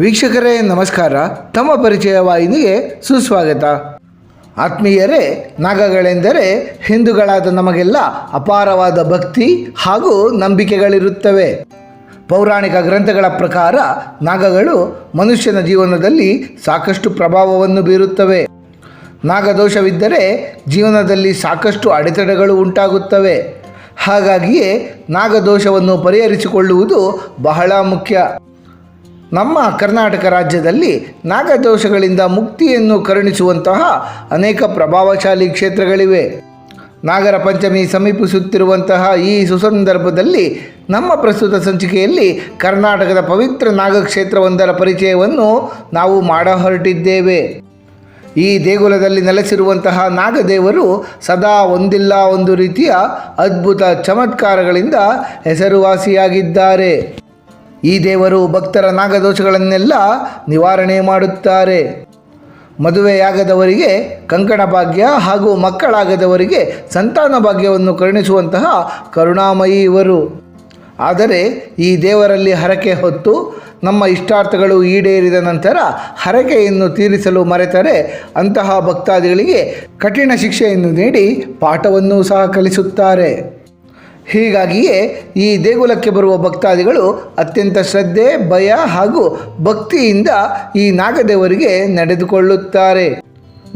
ವೀಕ್ಷಕರೇ, ನಮಸ್ಕಾರ. ತಮ್ಮ ಪರಿಚಯ ವಾಹಿನಿಗೆ ಸುಸ್ವಾಗತ. ಆತ್ಮೀಯರೇ, ನಾಗಗಳೆಂದರೆ ಹಿಂದೂಗಳಾದ ನಮಗೆಲ್ಲ ಅಪಾರವಾದ ಭಕ್ತಿ ಹಾಗೂ ನಂಬಿಕೆಗಳಿರುತ್ತವೆ. ಪೌರಾಣಿಕ ಗ್ರಂಥಗಳ ಪ್ರಕಾರ ನಾಗಗಳು ಮನುಷ್ಯನ ಜೀವನದಲ್ಲಿ ಸಾಕಷ್ಟು ಪ್ರಭಾವವನ್ನು ಬೀರುತ್ತವೆ. ನಾಗದೋಷವಿದ್ದರೆ ಜೀವನದಲ್ಲಿ ಸಾಕಷ್ಟು ಅಡೆತಡೆಗಳು ಉಂಟಾಗುತ್ತವೆ. ಹಾಗಾಗಿಯೇ ನಾಗದೋಷವನ್ನು ಪರಿಹರಿಸಿಕೊಳ್ಳುವುದು ಬಹಳ ಮುಖ್ಯ. ನಮ್ಮ ಕರ್ನಾಟಕ ರಾಜ್ಯದಲ್ಲಿ ನಾಗದೋಷಗಳಿಂದ ಮುಕ್ತಿಯನ್ನು ಕರುಣಿಸುವಂತಹ ಅನೇಕ ಪ್ರಭಾವಶಾಲಿ ಕ್ಷೇತ್ರಗಳಿವೆ. ನಾಗರ ಪಂಚಮಿ ಸಮೀಪಿಸುತ್ತಿರುವಂತಹ ಈ ಸುಸಂದರ್ಭದಲ್ಲಿ ನಮ್ಮ ಪ್ರಸ್ತುತ ಸಂಚಿಕೆಯಲ್ಲಿ ಕರ್ನಾಟಕದ ಪವಿತ್ರ ನಾಗಕ್ಷೇತ್ರವೊಂದರ ಪರಿಚಯವನ್ನು ನಾವು ಮಾಡ ಹೊರಟಿದ್ದೇವೆ ಈ ದೇಗುಲದಲ್ಲಿ ನೆಲೆಸಿರುವಂತಹ ನಾಗದೇವರು ಸದಾ ಒಂದಿಲ್ಲ ಒಂದು ರೀತಿಯ ಅದ್ಭುತ ಚಮತ್ಕಾರಗಳಿಂದ ಹೆಸರುವಾಸಿಯಾಗಿದ್ದಾರೆ. ಈ ದೇವರು ಭಕ್ತರ ನಾಗದೋಷಗಳನ್ನೆಲ್ಲ ನಿವಾರಣೆ ಮಾಡುತ್ತಾರೆ. ಮದುವೆಯಾಗದವರಿಗೆ ಕಂಕಣ ಭಾಗ್ಯ ಹಾಗೂ ಮಕ್ಕಳಾಗದವರಿಗೆ ಸಂತಾನ ಭಾಗ್ಯವನ್ನು ಕರುಣಿಸುವಂತಹ ಕರುಣಾಮಯಿ ಇವರು. ಆದರೆ ಈ ದೇವರಲ್ಲಿ ಹರಕೆ ಹೊತ್ತು ನಮ್ಮ ಇಷ್ಟಾರ್ಥಗಳು ಈಡೇರಿದ ನಂತರ ಹರಕೆಯನ್ನು ತೀರಿಸಲು ಮರೆತರೆ ಅಂತಹ ಭಕ್ತಾದಿಗಳಿಗೆ ಕಠಿಣ ಶಿಕ್ಷೆಯನ್ನು ನೀಡಿ ಪಾಠವನ್ನು ಸಹ ಕಲಿಸುತ್ತಾರೆ. ಹೀಗಾಗಿಯೇ ಈ ದೇಗುಲಕ್ಕೆ ಬರುವ ಭಕ್ತಾದಿಗಳು ಅತ್ಯಂತ ಶ್ರದ್ಧೆ, ಭಯ ಹಾಗೂ ಭಕ್ತಿಯಿಂದ ಈ ನಾಗದೇವರಿಗೆ ನಡೆದುಕೊಳ್ಳುತ್ತಾರೆ.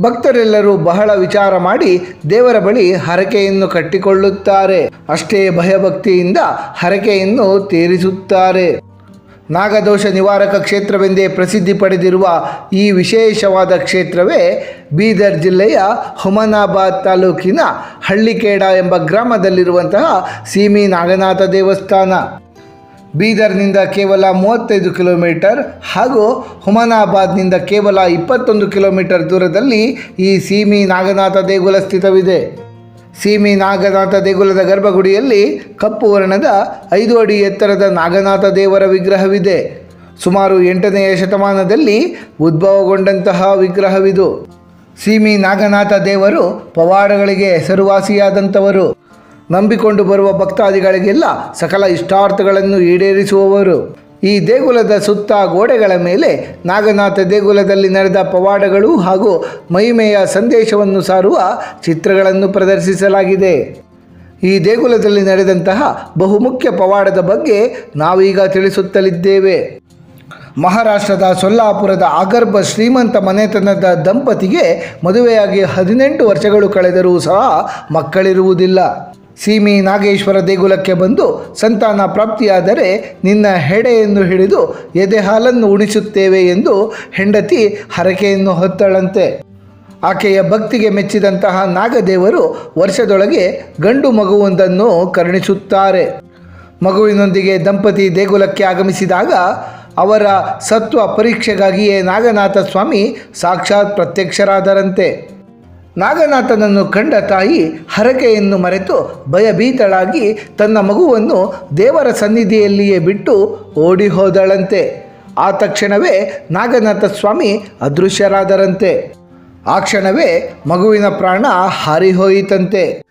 ಭಕ್ತರೆಲ್ಲರೂ ಬಹಳ ವಿಚಾರ ಮಾಡಿ ದೇವರ ಬಳಿ ಹರಕೆಯನ್ನು ಕಟ್ಟಿಕೊಳ್ಳುತ್ತಾರೆ. ಅಷ್ಟೇ ಭಯಭಕ್ತಿಯಿಂದ ಹರಕೆಯನ್ನು ತೀರಿಸುತ್ತಾರೆ. ನಾಗದೋಷ ನಿವಾರಕ ಕ್ಷೇತ್ರವೆಂದೇ ಪ್ರಸಿದ್ಧಿ ಪಡೆದಿರುವ ಈ ವಿಶೇಷವಾದ ಕ್ಷೇತ್ರವೇ ಬೀದರ್ ಜಿಲ್ಲೆಯ ಹುಮನಾಬಾದ್ ತಾಲೂಕಿನ ಹಳ್ಳಿಕೇಡ ಎಂಬ ಗ್ರಾಮದಲ್ಲಿರುವಂತಹ ಸೀಮಿ ನಾಗನಾಥ ದೇವಸ್ಥಾನ. ಬೀದರ್ನಿಂದ ಕೇವಲ ಮೂವತ್ತೈದು ಕಿಲೋಮೀಟರ್ ಹಾಗೂ ಹುಮನಾಬಾದ್ನಿಂದ ಕೇವಲ ಇಪ್ಪತ್ತೊಂದು ಕಿಲೋಮೀಟರ್ ದೂರದಲ್ಲಿ ಈ ಸೀಮಿ ನಾಗನಾಥ ದೇಗುಲ ಸ್ಥಿತವಿದೆ. ಸೀಮಿ ನಾಗನಾಥ ದೇಗುಲದ ಗರ್ಭಗುಡಿಯಲ್ಲಿ ಕಪ್ಪು ವರ್ಣದ ಐದು ಅಡಿ ಎತ್ತರದ ನಾಗನಾಥ ದೇವರ ವಿಗ್ರಹವಿದೆ. ಸುಮಾರು ಎಂಟನೆಯ ಶತಮಾನದಲ್ಲಿ ಉದ್ಭವಗೊಂಡಂತಹ ವಿಗ್ರಹವಿದು. ಸೀಮಿ ನಾಗನಾಥ ದೇವರು ಪವಾಡಗಳಿಗೆ ಹೆಸರುವಾಸಿಯಾದಂಥವರು. ನಂಬಿಕೊಂಡು ಬರುವ ಭಕ್ತಾದಿಗಳಿಗೆಲ್ಲ ಸಕಲ ಇಷ್ಟಾರ್ಥಗಳನ್ನು ಈಡೇರಿಸುವವರು. ಈ ದೇಗುಲದ ಸುತ್ತ ಗೋಡೆಗಳ ಮೇಲೆ ನಾಗನಾಥ ದೇಗುಲದಲ್ಲಿ ನಡೆದ ಪವಾಡಗಳು ಹಾಗೂ ಮಹಿಮೆಯ ಸಂದೇಶವನ್ನು ಸಾರುವ ಚಿತ್ರಗಳನ್ನು ಪ್ರದರ್ಶಿಸಲಾಗಿದೆ. ಈ ದೇಗುಲದಲ್ಲಿ ನಡೆದಂತಹ ಬಹುಮುಖ್ಯ ಪವಾಡದ ಬಗ್ಗೆ ನಾವೀಗ ತಿಳಿಸುತ್ತಲಿದ್ದೇವೆ. ಮಹಾರಾಷ್ಟ್ರದ ಸೊಲ್ಲಾಪುರದ ಅಗರ್ಭ ಶ್ರೀಮಂತ ಮನೆತನದ ದಂಪತಿಗೆ ಮದುವೆಯಾಗಿ ಹದಿನೆಂಟು ವರ್ಷಗಳು ಕಳೆದರೂ ಸಹ ಮಕ್ಕಳಿರುವುದಿಲ್ಲ. ಸೀಮಿ ನಾಗೇಶ್ವರ ದೇಗುಲಕ್ಕೆ ಬಂದು ಸಂತಾನ ಪ್ರಾಪ್ತಿಯಾದರೆ ನಿನ್ನ ಹೆಡೆಯನ್ನು ಹಿಡಿದು ಎದೆಹಾಲನ್ನು ಉಣಿಸುತ್ತೇವೆ ಎಂದು ಹೆಂಡತಿ ಹರಕೆಯನ್ನು ಹೊತ್ತಳಂತೆ. ಆಕೆಯ ಭಕ್ತಿಗೆ ಮೆಚ್ಚಿದಂತಹ ನಾಗದೇವರು ವರ್ಷದೊಳಗೆ ಗಂಡು ಮಗುವೊಂದನ್ನು ಕರುಣಿಸುತ್ತಾರೆ. ಮಗುವಿನೊಂದಿಗೆ ದಂಪತಿ ದೇಗುಲಕ್ಕೆ ಆಗಮಿಸಿದಾಗ ಅವರ ಸತ್ವ ಪರೀಕ್ಷೆಗಾಗಿಯೇ ನಾಗನಾಥ ಸ್ವಾಮಿ ಸಾಕ್ಷಾತ್ ಪ್ರತ್ಯಕ್ಷರಾದರಂತೆ. ನಾಗನಾಥನನ್ನು ಕಂಡ ತಾಯಿ ಹರಕೆಯನ್ನು ಮರೆತು ಭಯಭೀತಳಾಗಿ ತನ್ನ ಮಗುವನ್ನು ದೇವರ ಸನ್ನಿಧಿಯಲ್ಲಿಯೇ ಬಿಟ್ಟು ಓಡಿ ಹೋದಳಂತೆ ಆ ತಕ್ಷಣವೇ ನಾಗನಾಥ ಸ್ವಾಮಿ ಅದೃಶ್ಯರಾದರಂತೆ. ಆ ಕ್ಷಣವೇ ಮಗುವಿನ ಪ್ರಾಣ ಹಾರಿಹೋಯಿತಂತೆ.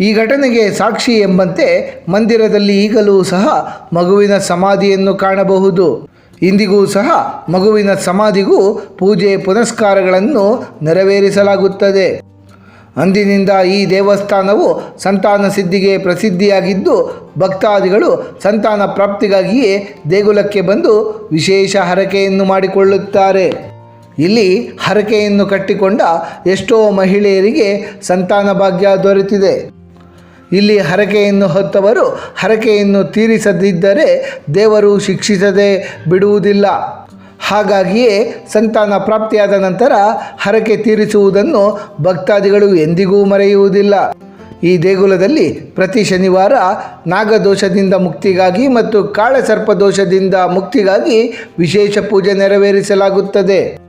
ಈ ಘಟನೆಗೆ ಸಾಕ್ಷಿ ಎಂಬಂತೆ ಮಂದಿರದಲ್ಲಿ ಈಗಲೂ ಸಹ ಮಗುವಿನ ಸಮಾಧಿಯನ್ನು ಕಾಣಬಹುದು. ಇಂದಿಗೂ ಸಹ ಮಗುವಿನ ಸಮಾಧಿಗೂ ಪೂಜೆ ಪುನಸ್ಕಾರಗಳನ್ನು ನೆರವೇರಿಸಲಾಗುತ್ತದೆ. ಅಂದಿನಿಂದ ಈ ದೇವಸ್ಥಾನವು ಸಂತಾನ ಸಿದ್ಧಿಗೆ ಪ್ರಸಿದ್ಧಿಯಾಗಿದ್ದು, ಭಕ್ತಾದಿಗಳು ಸಂತಾನ ಪ್ರಾಪ್ತಿಗಾಗಿಯೇ ದೇಗುಲಕ್ಕೆ ಬಂದು ವಿಶೇಷ ಹರಕೆಯನ್ನು ಮಾಡಿಕೊಳ್ಳುತ್ತಾರೆ. ಇಲ್ಲಿ ಹರಕೆಯನ್ನು ಕಟ್ಟಿಕೊಂಡ ಎಷ್ಟೋ ಮಹಿಳೆಯರಿಗೆ ಸಂತಾನ ಭಾಗ್ಯ ದೊರೆತಿದೆ. ಇಲ್ಲಿ ಹರಕೆಯನ್ನು ಹೊತ್ತವರು ಹರಕೆಯನ್ನು ತೀರಿಸದಿದ್ದರೆ ದೇವರು ಶಿಕ್ಷಿಸದೆ ಬಿಡುವುದಿಲ್ಲ. ಹಾಗಾಗಿಯೇ ಸಂತಾನ ಪ್ರಾಪ್ತಿಯಾದ ನಂತರ ಹರಕೆ ತೀರಿಸುವುದನ್ನು ಭಕ್ತಾದಿಗಳು ಎಂದಿಗೂ ಮರೆಯುವುದಿಲ್ಲ. ಈ ದೇಗುಲದಲ್ಲಿ ಪ್ರತಿ ಶನಿವಾರ ನಾಗದೋಷದಿಂದ ಮುಕ್ತಿಗಾಗಿ ಮತ್ತು ಕಾಳಸರ್ಪ ದೋಷದಿಂದ ಮುಕ್ತಿಗಾಗಿ ವಿಶೇಷ ಪೂಜೆ ನೆರವೇರಿಸಲಾಗುತ್ತದೆ.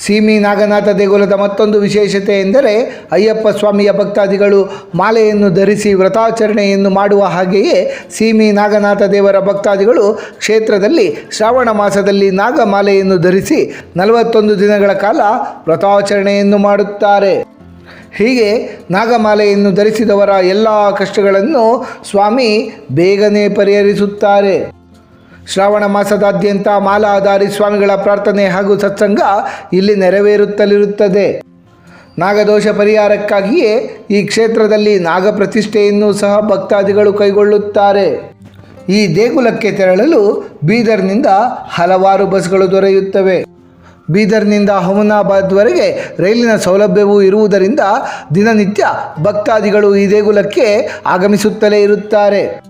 ಸೀಮಿ ನಾಗನಾಥ ದೇಗುಲದ ಮತ್ತೊಂದು ವಿಶೇಷತೆ ಎಂದರೆ ಅಯ್ಯಪ್ಪ ಸ್ವಾಮಿಯ ಭಕ್ತಾದಿಗಳು ಮಾಲೆಯನ್ನು ಧರಿಸಿ ವ್ರತಾಚರಣೆಯನ್ನು ಮಾಡುವ ಹಾಗೆಯೇ ಸೀಮಿ ನಾಗನಾಥ ದೇವರ ಭಕ್ತಾದಿಗಳು ಕ್ಷೇತ್ರದಲ್ಲಿ ಶ್ರಾವಣ ಮಾಸದಲ್ಲಿ ನಾಗಮಾಲೆಯನ್ನು ಧರಿಸಿ ನಲವತ್ತೊಂದು ದಿನಗಳ ಕಾಲ ವ್ರತಾಚರಣೆಯನ್ನು ಮಾಡುತ್ತಾರೆ. ಹೀಗೆ ನಾಗಮಾಲೆಯನ್ನು ಧರಿಸಿದವರ ಎಲ್ಲ ಕಷ್ಟಗಳನ್ನು ಸ್ವಾಮಿ ಬೇಗನೆ ಪರಿಹರಿಸುತ್ತಾರೆ. ಶ್ರಾವಣ ಮಾಸದಾದ್ಯಂತ ಮಾಲಾಧಾರಿ ಸ್ವಾಮಿಗಳ ಪ್ರಾರ್ಥನೆ ಹಾಗೂ ಸತ್ಸಂಗ ಇಲ್ಲಿ ನೆರವೇರುತ್ತಲಿರುತ್ತದೆ. ನಾಗದೋಷ ಪರಿಹಾರಕ್ಕಾಗಿಯೇ ಈ ಕ್ಷೇತ್ರದಲ್ಲಿ ನಾಗಪ್ರತಿಷ್ಠೆಯನ್ನು ಸಹ ಭಕ್ತಾದಿಗಳು ಕೈಗೊಳ್ಳುತ್ತಾರೆ. ಈ ದೇಗುಲಕ್ಕೆ ತೆರಳಲು ಬೀದರ್ನಿಂದ ಹಲವಾರು ಬಸ್ಗಳು ದೊರೆಯುತ್ತವೆ. ಬೀದರ್ನಿಂದ ಅಹಮದಾಬಾದ್ವರೆಗೆ ರೈಲಿನ ಸೌಲಭ್ಯವೂ ಇರುವುದರಿಂದ ದಿನನಿತ್ಯ ಭಕ್ತಾದಿಗಳು ಈ ದೇಗುಲಕ್ಕೆ ಆಗಮಿಸುತ್ತಲೇ ಇರುತ್ತಾರೆ.